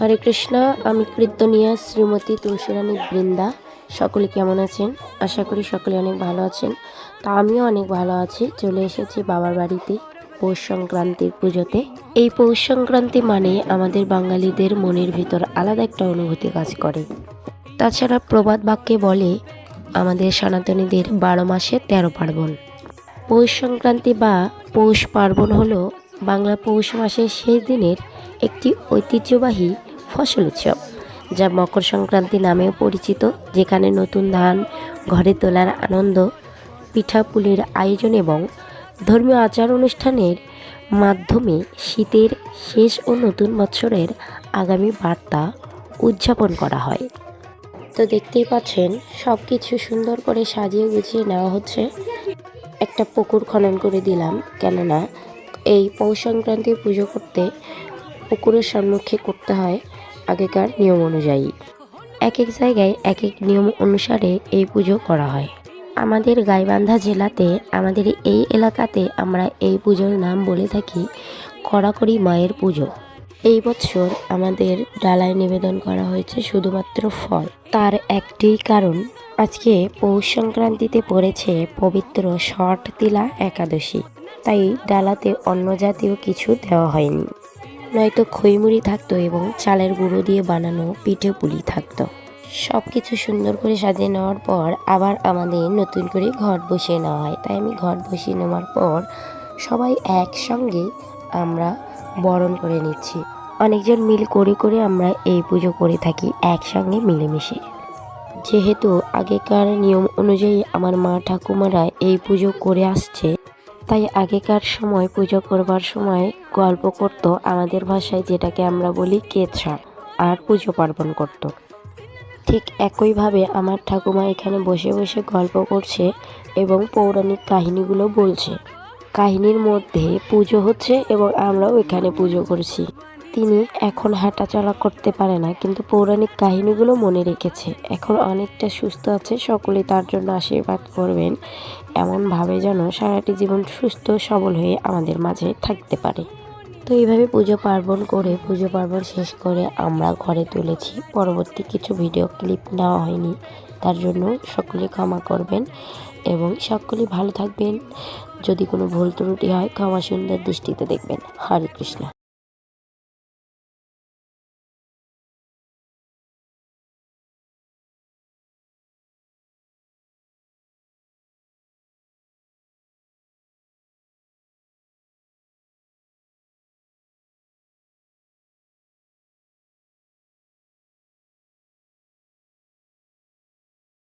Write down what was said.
হরে কৃষ্ণা, আমি কীর্তনিয়া শ্রীমতী তুলসীরানী বৃন্দা। সকলে কেমন আছেন? আশা করি সকলে অনেক ভালো আছেন। তা আমিও অনেক ভালো আছি। চলে এসেছি বাবার বাড়িতে পৌষ সংক্রান্তির পুজোতে। এই পৌষ সংক্রান্তি মানে আমাদের বাঙালিদের মনের ভিতর আলাদা একটা অনুভূতি কাজ করে। তাছাড়া প্রবাদ বাক্যে বলে, আমাদের সনাতনীদের বারো মাসে তেরো পার্বণ। পৌষ সংক্রান্তি বা পৌষ পার্বণ হলো বাংলা পৌষ মাসের শেষ দিনের একটি ঐতিহ্যবাহী ফসল উৎসব, যা মকর সংক্রান্তি নামেও পরিচিত, যেখানে নতুন ধান, ঘরে তোলার আনন্দ পিঠাপুলির আয়োজন এবং ধর্মীয় আচার অনুষ্ঠানের মাধ্যমে শীতের শেষ ও নতুন বছরের আগামী বার্তা উদযাপন করা হয়। তো দেখতেই পাচ্ছেন সব কিছু সুন্দর করে সাজিয়ে গুছিয়ে নেওয়া হচ্ছে। একটা পুকুর খনন করে দিলাম, কেননা এই পৌষ সংক্রান্তির পুজো করতে পুকুরের সম্মুখে করতে হয় আগেকার নিয়ম অনুযায়ী। এক এক জায়গায় এক এক নিয়ম অনুসারে এই পুজো করা হয়। আমাদের গাইবান্ধা জেলাতে, আমাদের এই এলাকাতে আমরা এই পুজোর নাম বলে থাকি কড়াকড়ি মায়ের পুজো। এই বছর আমাদের ডালায় নিবেদন করা হয়েছে শুধুমাত্র ফল। তার একটি কারণ, আজকে পৌষ সংক্রান্তিতে পড়েছে পবিত্র ষট তিলা একাদশী। তাই ডালাতে অন্য জাতীয় কিছু দেওয়া হয়নি। নয়তো খইমুড়ি থাকতো এবং চালের গুঁড়ো দিয়ে বানানো পিঠে পুলি থাকতো। সব কিছু সুন্দর করে সাজিয়ে নেওয়ার পর আবার আমাদের নতুন করে ঘট বসিয়ে নেওয়া হয়। তাই আমি ঘট বসিয়ে নেওয়ার পর সবাই একসঙ্গে আমরা বরণ করে নিচ্ছি। অনেকজন মিল করে করে আমরা এই পুজো করে থাকি একসঙ্গে মিলেমিশে। যেহেতু আগেকার নিয়ম অনুযায়ী আমার মা ঠাকুমারা এই পুজো করে আসছে তাই আগেকার সময় পুজো করবার সময় গল্প করতো আমাদের ভাষায় যেটাকে আমরা বলি কেছা আর পুজো পার্বণ করতো। ঠিক একইভাবে আমার ঠাকুমা এখানে বসে বসে গল্প করছে এবং পৌরাণিক কাহিনীগুলো বলছে। কাহিনীর মধ্যে পুজো হচ্ছে এবং আমরাও এখানে পুজো করছি। তিনি এখন হাঁটাচলা করতে পারে না, কিন্তু পৌরাণিক কাহিনীগুলো মনে রেখেছে। এখন অনেকটা সুস্থ আছে, সকলে তার জন্য আশীর্বাদ করবেন, এমনভাবে যেন সারাটি জীবন সুস্থ সবল হয়ে আমাদের মাঝে থাকতে পারে। তো এইভাবে পুজো পার্বণ করে, পুজো পার্বণ শেষ করে আমরা ঘরে তুলেছি। পরবর্তী কিছু ভিডিও ক্লিপ নেওয়া হয়নি, তার জন্য সকলে ক্ষমা করবেন এবং সকলে ভালো থাকবেন। যদি কোনো ভুল ত্রুটি হয়, ক্ষমা সুন্দর দৃষ্টিতে দেখবেন। হরে কৃষ্ণ।